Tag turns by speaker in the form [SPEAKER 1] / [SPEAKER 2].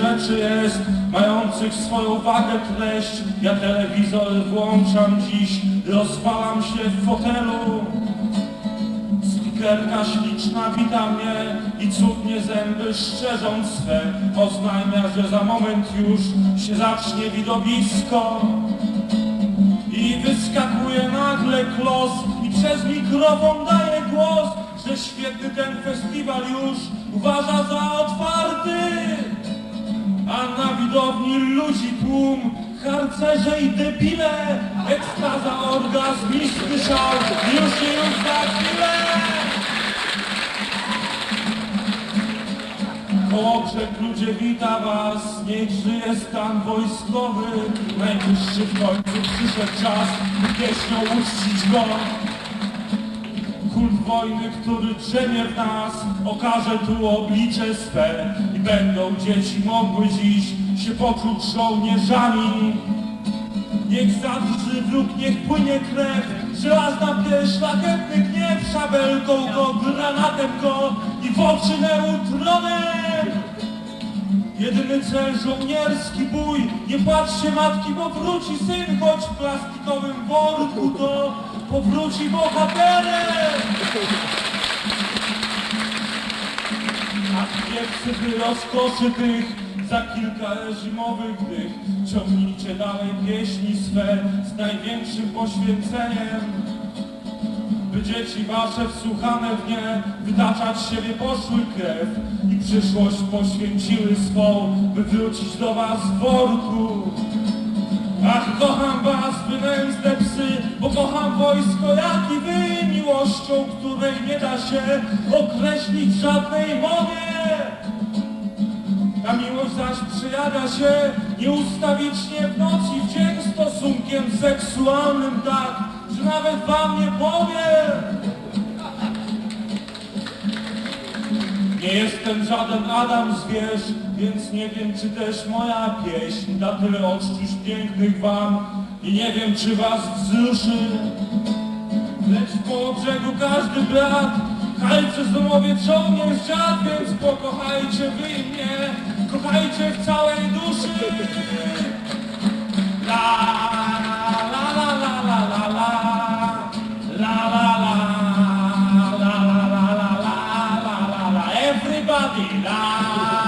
[SPEAKER 1] rzeczy jest, mających swoją wagę treść. Ja telewizor włączam dziś, rozwalam się w fotelu. Spikerka śliczna wita mnie i cudnie zęby szczerząc swe oznajmia, że za moment już się zacznie widowisko. I wyskakuje nagle klos i przez mikrofon daje głos, że świetny ten festiwal już uważa za otwarty. Widowni ludzi tłum, harcerze i debile, ekstaza, orgazm, istny szał, już nie już za chwilę. Kołobrzeg ludzie wita was, niech żyje stan wojskowy. Najwyższy w końcu przyszedł czas, by pieśnią uczcić go. Kult wojny, który drzemie w nas, okaże tu oblicze swe i będą dzieci mogły dziś się poczuć żołnierzami. Niech zadrży wróg, niech płynie krew, żelazna pieśń, szlachetny gniew, szabelką go, granatem go i w oczy neutronem. Jedyny cel żołnierski bój, nie patrzcie matki, bo wróci syn, choć w plastikowym worku to powróci bohaterem. A wiepcy wy rozkoszy tych za kilka zimowych dych ciągnijcie dalej pieśni swe z największym poświęceniem by dzieci wasze wsłuchane w nie wytaczać siebie poszły krew i przyszłość poświęciły swą, by wrócić do was w worku. Ach, kocham was, wy nędzne psy, bo kocham wojsko jak i wy, miłością, której nie da się określić żadnej się nieustawicznie w noc i w dzień stosunkiem seksualnym tak, że nawet wam nie powiem. Nie jestem żaden Adam zwierz, więc nie wiem, czy też moja pieśń da tyle odczuć pięknych wam i nie wiem, czy was wzruszy. Lecz po brzegu każdy brat, hajce z domowie żołnierz dziad, więc pokochajcie wy mnie, kochajcie w całej duszy. La la la